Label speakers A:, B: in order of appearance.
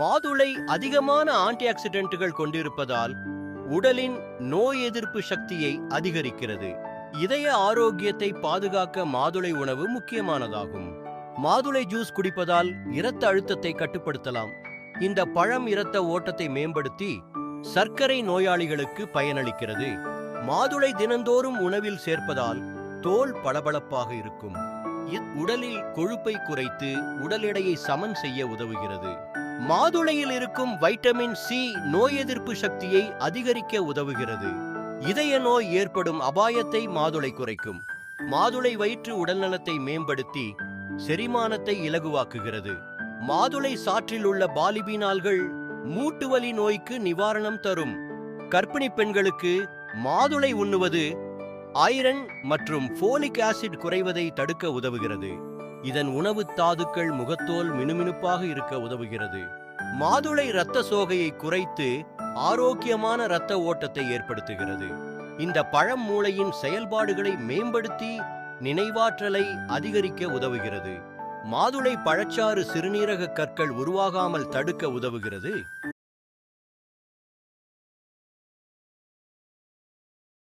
A: மாதுளை அதிகமான ஆன்டி ஆக்சிடென்ட்டுகள் கொண்டிருப்பதால் உடலின் நோய் எதிர்ப்பு சக்தியை அதிகரிக்கிறது. இதய ஆரோக்கியத்தை பாதுகாக்க மாதுளை உணவு முக்கியமானதாகும். மாதுளை ஜூஸ் குடிப்பதால் இரத்த அழுத்தத்தை கட்டுப்படுத்தலாம். இந்த பழம் இரத்த ஓட்டத்தை மேம்படுத்தி சர்க்கரை நோயாளிகளுக்கு பயனளிக்கிறது. மாதுளை தினந்தோறும் உணவில் சேர்ப்பதால் தோல் பளபளப்பாக இருக்கும். உடலில் கொழுப்பை குறைத்து உடல் எடையை சமன் செய்ய உதவுகிறது. மாதுளையில் இருக்கும் வைட்டமின் சி நோய் எதிர்ப்பு சக்தியை அதிகரிக்க உதவுகிறது. இதய நோய் ஏற்படும் அபாயத்தை மாதுளை குறைக்கும். மாதுளை வயிற்று உடல்நலத்தை மேம்படுத்தி செரிமானத்தை இலகுவாக்குகிறது. மாதுளை சாற்றில் உள்ள பாலிபீனால்கள் மூட்டுவலி நோய்க்கு நிவாரணம் தரும். கர்ப்பிணி பெண்களுக்கு மாதுளை உண்ணுவது ஐரன் மற்றும் ஃபோலிக் ஆசிட் குறைவதை தடுக்க உதவுகிறது. இதன் உணவு தாதுக்கள் முகத்தோல் மினுமினுப்பாக இருக்க உதவுகிறது. மாதுளை இரத்த சோகையை குறைத்து ஆரோக்கியமான இரத்த ஓட்டத்தை ஏற்படுத்துகிறது. இந்த பழம் மூளையின் செயல்பாடுகளை மேம்படுத்தி நினைவாற்றலை அதிகரிக்க உதவுகிறது. மாதுளை பழச்சாறு சிறுநீரக கற்கள் உருவாகாமல் தடுக்க உதவுகிறது.